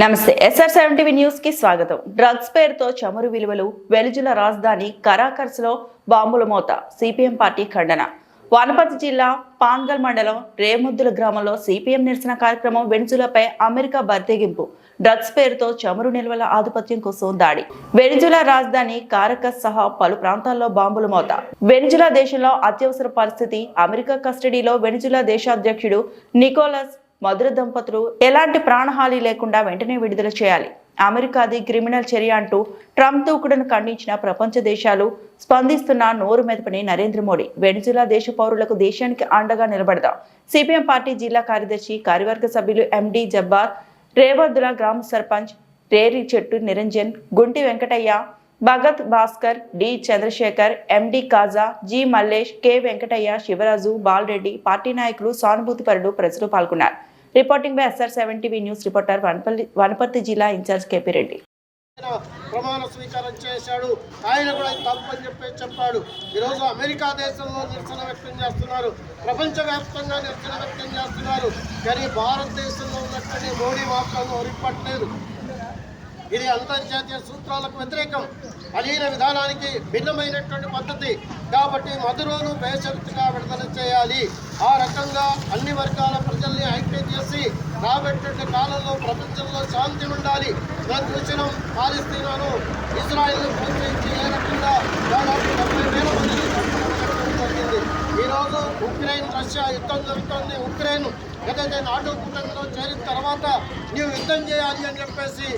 నమస్తే SR seven TV న్యూస్కి స్వాగతం. డ్రగ్స్ పేరుతో చమురు విలువలు వెలుజుల రాజధాని కరాకర్స్లో బాంబుల మోత సిపిఎం పార్టీ ఖండన. వనపర్తి జిల్లా పాన్గల్ మండలం రేముద్దుల గ్రామంలో సిపిఎం నిరసన కార్యక్రమం వెనుజులపై అమెరికా బర్తెగింపు. డ్రగ్స్ పేరుతో చమురు నిల్వల ఆధిపత్యం కోసం దాడి. వెనుజులా రాజధాని కారకస్ సహా పలు ప్రాంతాల్లో బాంబుల మోత. వెనుజులా దేశంలో అత్యవసర పరిస్థితి అమెరికా కస్టడీలో వెనుజులా దేశాధ్యక్షుడు నికోలస్ మధుర దంపతులు ఎలాంటి ప్రాణహాని లేకుండా వెంటనే విడుదల చేయాలి. అమెరికాది క్రిమినల్ చర్య అంటూ ట్రంప్ దూకుడును ఖండించిన ప్రపంచ దేశాలు స్పందిస్తున్న నోరు మెదపని నరేంద్ర మోడీ. వెనిజులా దేశ పౌరులకు దేశానికి అండగా నిలబడదాం. సిపిఎం పార్టీ జిల్లా కార్యదర్శి కార్యవర్గ సభ్యులు ఎండి జబ్బార్ రేవద్దుల గ్రామ సర్పంచ్ రేరి చెట్టు Niranjan Gunti Venkataiah Bhagat Bhaskar D Chandrasekhar MD Khaja G Mallesh K Venkataiah Sivaraju Balareddy party నాయకులు సానుభూతిపరుడు ప్రజలు పాల్గొన్నారు. Reporting by S R seven TV news reporter Vanapalli Wanaparthy జిల్లా ఇన్ఛార్జ్ కేపీ రెడ్డి. ఆయన ప్రమాణ స్వీకారం చేశాడు. ఆయన కూడా తప్పని తప్పు అని చెప్పి చెప్పాడు. ఈరోజు అమెరికా దేశంలో నిరసన వ్యక్తం చేస్తున్నారు. ప్రపంచవ్యాప్తంగా నిరసన వ్యక్తం చేస్తున్నారు. కానీ భారతదేశంలో ఉన్నటువంటి మోడీ మాత్రం ఒరిపట్లేదు ఇది అంతర్జాతీయ సూత్రాలకు వ్యతిరేకం. అలీన విధానానికి భిన్నమైనటువంటి పద్ధతి. కాబట్టి మధురోను బేషరతుగా విడుదల చేయాలి. ఆ రకంగా అన్ని వర్గాల ప్రజల్ని ఐక్యం చేసి రాబట్టే కాలంలో ప్రపంచంలో శాంతి ఉండాలి. ప్రతివచనం పాలిస్తీనాను ఇజ్రాయెల్ ప్రోత్సహించి ఏ రకంగా దాదాపు డెబ్బై వేల మందిని జరిగింది. ఈరోజు ఉక్రెయిన్ రష్యా యుద్ధం జరుగుతుంది. ఉక్రెయిన్ ఏదైతే నాటో కూటమిలో చేరిన తర్వాత నీవు యుద్ధం చేయాలి అని చెప్పేసి